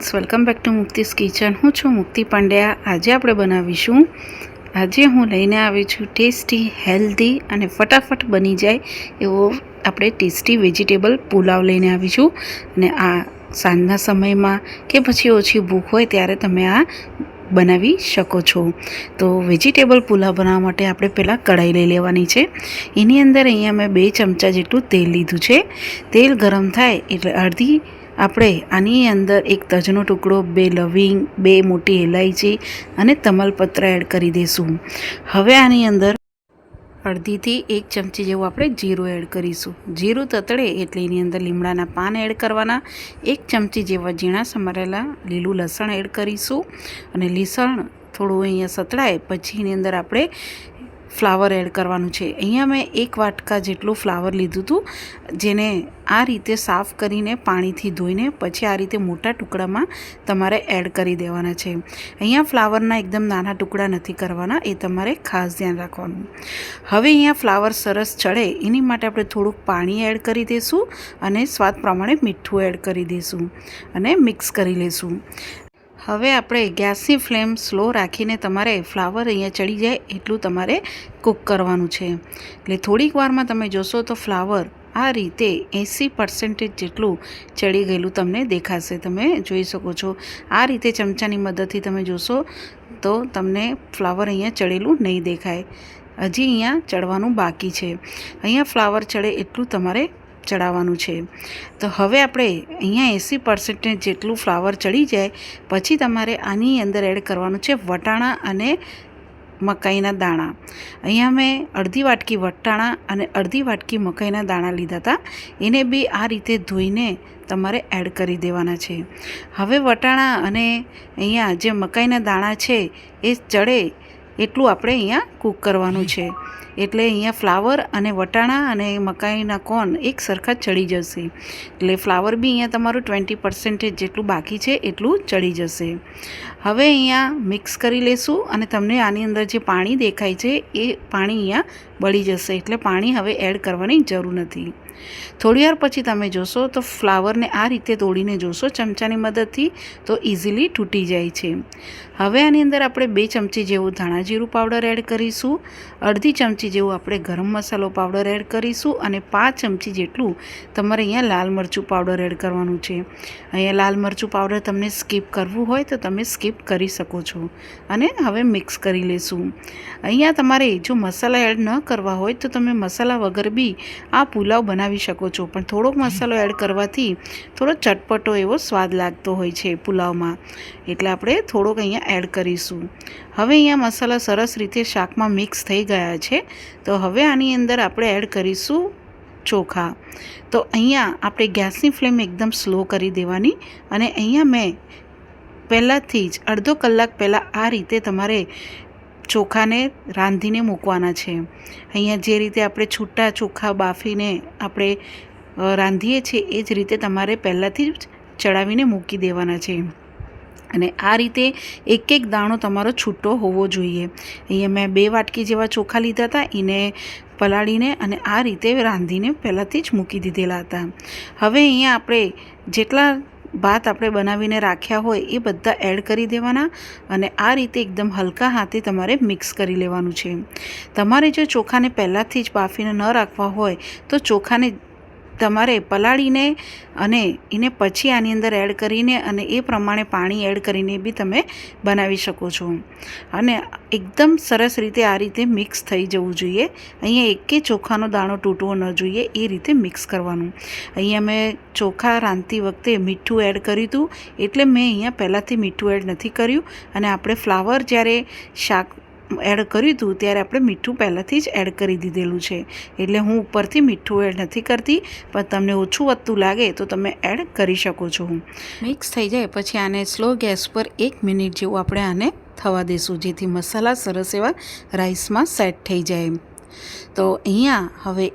Friends welcome back to Mukti's kitchen હું છું મુક્તિ પાંડ્યા. આજે આપણે બનાવીશું, આજે હું લઈને આવી છું ટેસ્ટી, હેલ્ધી અને ફટાફટ બની જાય એવો આપણે ટેસ્ટી વેજીટેબલ પુલાવ લઈને આવીશું અને આ સાંજના સમયમાં કે પછી ઓછી ભૂખ હોય ત્યારે તમે આ બનાવી શકો છો. તો વેજીટેબલ પુલાવ બનાવવા માટે આપણે પહેલાં કઢાઈ લઈ લેવાની છે. એની અંદર અહીંયા મેં બે ચમચા જેટલું તેલ લીધું છે. તેલ ગરમ થાય એટલે અડધી આપણે આની અંદર એક તજનો ટુકડો, બે લવિંગ, બે મોટી ઇલાયચી અને તમાલપત્ર એડ કરી દઈશું હવે આની અંદર અડધીથી એક ચમચી જેવું આપણે જીરું એડ કરીશું. જીરું તતડે એટલે એની અંદર લીમડાના પાન એડ કરવાના. એક ચમચી જેવા ઝીણા સમારેલા લીલું લસણ એડ કરીશું. અને લસણ થોડું અહીંયા સતળાય, પછી એની અંદર આપણે ફ્લાવર એડ કરવાનું છે. અહીંયા મેં એક વાટકા જેટલું ફ્લાવર લીધું હતું જેને આ રીતે સાફ કરીને પાણીથી ધોઈને પછી આ રીતે મોટા ટુકડામાં તમારે એડ કરી દેવાના છે. અહીંયા ફ્લાવરના એકદમ નાના ટુકડા નથી કરવાના, એ તમારે ખાસ ધ્યાન રાખવાનું. હવે અહીંયા ફ્લાવર સરસ ચડે, એની માટે આપણે થોડુંક પાણી એડ કરી દઈશું અને સ્વાદ પ્રમાણે મીઠું એડ કરી દઈશું અને મિક્સ કરી લઈશું હવે આપણે ગેસની ફ્લેમ સ્લો રાખીને તમારે ફ્લાવર અહીંયા ચડી જાય એટલું તમારે કૂક કરવાનું છે. એટલે થોડીક વારમાં તમે જોશો તો ફ્લાવર આ રીતે એંસી પર્સન્ટેજ જેટલું ચડી ગયેલું તમને દેખાશે. તમે જોઈ શકો છો. આ રીતે ચમચાની મદદથી તમે જોશો તો તમને ફ્લાવર અહીંયા ચડેલું નહીં દેખાય. હજી અહીંયા ચડવાનું બાકી છે. અહીંયા ફ્લાવર ચડે એટલું તમારે ચડાવવાનું છે. તો હવે આપણે અહીંયા એંસી પર્સન્ટેજ જેટલું ફ્લાવર ચડી જાય, પછી તમારે આની અંદર એડ કરવાનું છે વટાણા અને મકાઈના દાણા. અહીંયા મેં અડધી વાટકી વટાણા અને અડધી વાટકી મકાઈના દાણા લીધા હતા. એને બી આ રીતે ધોઈને તમારે એડ કરી દેવાના છે. હવે વટાણા અને અહીંયા જે મકાઈના દાણા છે, એ ચડે એટલું આપણે અહીંયા કૂક કરવાનું છે. એટલે અહીંયા ફ્લાવર અને વટાણા અને મકાઈના કોર્ન એક સરખા ચડી જશે. એટલે ફ્લાવર બી અહીંયા તમારું ટ્વેન્ટી પર્સન્ટેજ જેટલું બાકી છે એટલું ચડી જશે. હવે અહીંયા મિક્સ કરી લેશું અને તમને આની અંદર જે પાણી દેખાય છે એ પાણી અહીંયા બળી જશે. એટલે પાણી હવે એડ કરવાની જરૂર નથી. થોડી વાર પછી તમે જોશો તો ફ્લાવરને આ રીતે તોડીને જોશો, ચમચાની મદદથી તો ઇઝીલી તૂટી જાય છે. હવે આની અંદર આપણે બે ચમચી જેવું ધાણા જીરું પાવડર એડ કરીશું, અડધી ચમચી જેવું આપણે ગરમ મસાલો પાવડર એડ કરીશું અને પાંચ ચમચી જેટલું તમારે અહીંયા લાલ મરચું પાવડર એડ કરવાનું છે. અહીંયા લાલ મરચું પાવડર તમને સ્કીપ કરવું હોય તો તમે સ્કીપ કરી શકો છો અને હવે મિક્સ કરી લેશું. અહીંયા તમારે જો મસાલા એડ ન કરવા હોય તો તમે મસાલા વગર બી આ પુલાવ બનાવી શકો છો. પણ થોડોક મસાલો એડ કરવાથી થોડો ચટપટો એવો સ્વાદ લાગતો હોય છે પુલાવમાં. એટલે આપણે થોડોક અહીંયા એડ કરીશું. હવે અહીંયા મસાલા સરસ રીતે શાકમાં મિક્સ થઈ ગયા છે. તો હવે આની અંદર આપણે એડ કરીશું ચોખા. તો અહીંયા આપણે ગેસની ફ્લેમ એકદમ સ્લો કરી દેવાની અને અહીંયા મેં પહેલાંથી જ અડધો કલાક પહેલાં આ રીતે તમારે ચોખાને રાંધીને મૂકવાના છે. અહીંયા જે રીતે આપણે છૂટા ચોખા બાફીને આપણે રાંધીએ છીએ, એ જ રીતે તમારે પહેલાંથી જ ચડાવીને મૂકી દેવાના છે. અને આ રીતે એક એક દાણો તમારો છૂટો હોવો જોઈએ. અહીંયા મેં બે વાટકી જેવા ચોખા લીધા હતા, એને પલાળીને અને આ રીતે રાંધીને પહેલાંથી જ મૂકી દીધેલા હતા. હવે અહીંયા આપણે જેટલા ભાત આપણે બનાવીને રાખ્યા હોય એ બધા એડ કરી દેવાના અને આ રીતે એકદમ હલકા હાથે તમારે મિક્સ કરી લેવાનું છે. તમારે જો ચોખાને પહેલાંથી જ બાફીને ન રાખવા હોય તો ચોખાને તમારે પલાળીને અને એને પછી આની અંદર એડ કરીને અને એ પ્રમાણે પાણી એડ કરીને બી તમે બનાવી શકો છો. અને એકદમ સરસ રીતે આ રીતે મિક્સ થઈ જવું જોઈએ. અહીંયા એકે ચોખાનો દાણો તૂટવો ન જોઈએ, એ રીતે મિક્સ કરવાનું. અહીંયા મેં ચોખા રાંધતી વખતે મીઠું એડ કર્યું હતું, એટલે મેં અહીંયા પહેલાંથી મીઠું એડ નથી કર્યું. અને આપણે ફ્લાવર જ્યારે શાક એડ કર્યું હતું, ત્યારે આપણે મીઠું પહેલાંથી જ એડ કરી દીધેલું છે. એટલે હું ઉપરથી મીઠું એડ નથી કરતી, પણ તમને ઓછું વધતું લાગે તો તમે એડ કરી શકો છો. મિક્સ થઈ જાય, પછી આને સ્લો ગેસ પર એક મિનિટ જેવું આપણે આને થવા દઈશું જેથી મસાલા સરસ એવા રાઈસમાં સેટ થઈ જાય. તો અહીંયા હવે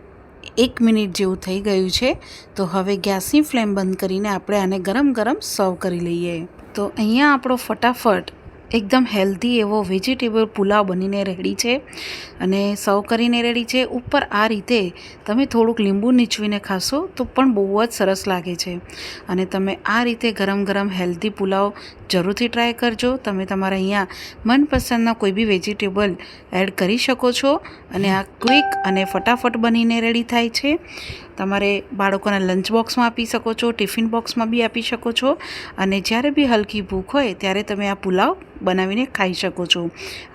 એક મિનિટ જેવું થઈ ગયું છે, તો હવે ગેસની ફ્લેમ બંધ કરીને આપણે આને ગરમ ગરમ સર્વ કરી લઈએ. તો અહીંયા આપણો ફટાફટ એકદમ હેલ્ધી એવો વેજીટેબલ પુલાવ બનીને રેડી છે અને સર્વ કરીને રેડી છે. ઉપર આ રીતે તમે થોડુંક લીંબુ નીચવીને ખાશો તો પણ બહુ જ સરસ લાગે છે. અને તમે આ રીતે ગરમ ગરમ હેલ્ધી પુલાવ જરૂરથી ટ્રાય કરજો. તમે તમારા અહીંયા મનપસંદના કોઈ બી વેજીટેબલ એડ કરી શકો છો અને આ ક્વિક અને ફટાફટ બનીને રેડી થાય છે. તમારે બાળકોના લંચ બોક્સમાં આપી શકો છો ટિફિન બોક્સમાં બી આપી શકો છો અને જ્યારે બી હલકી ભૂખ હોય ત્યારે તમે આ પુલાવ બનાવીને ખાઈ શકો છો.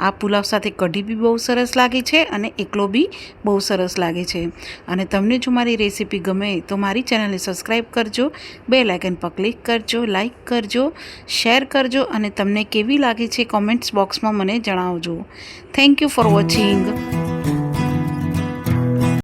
આ પુલાવ સાથે કઢી બી બહુ સરસ લાગે છે અને એકલો બી બહુ સરસ લાગે છે. અને તમને જો મારી રેસીપી ગમે તો મારી ચેનલને સબસ્ક્રાઈબ કરજો બે લાઇકન પર ક્લિક કરજો લાઇક કરજો શેર કરજો અને તમને કેવી લાગે છે કોમેન્ટ્સ બોક્સમાં મને જણાવજો. Thank you for watching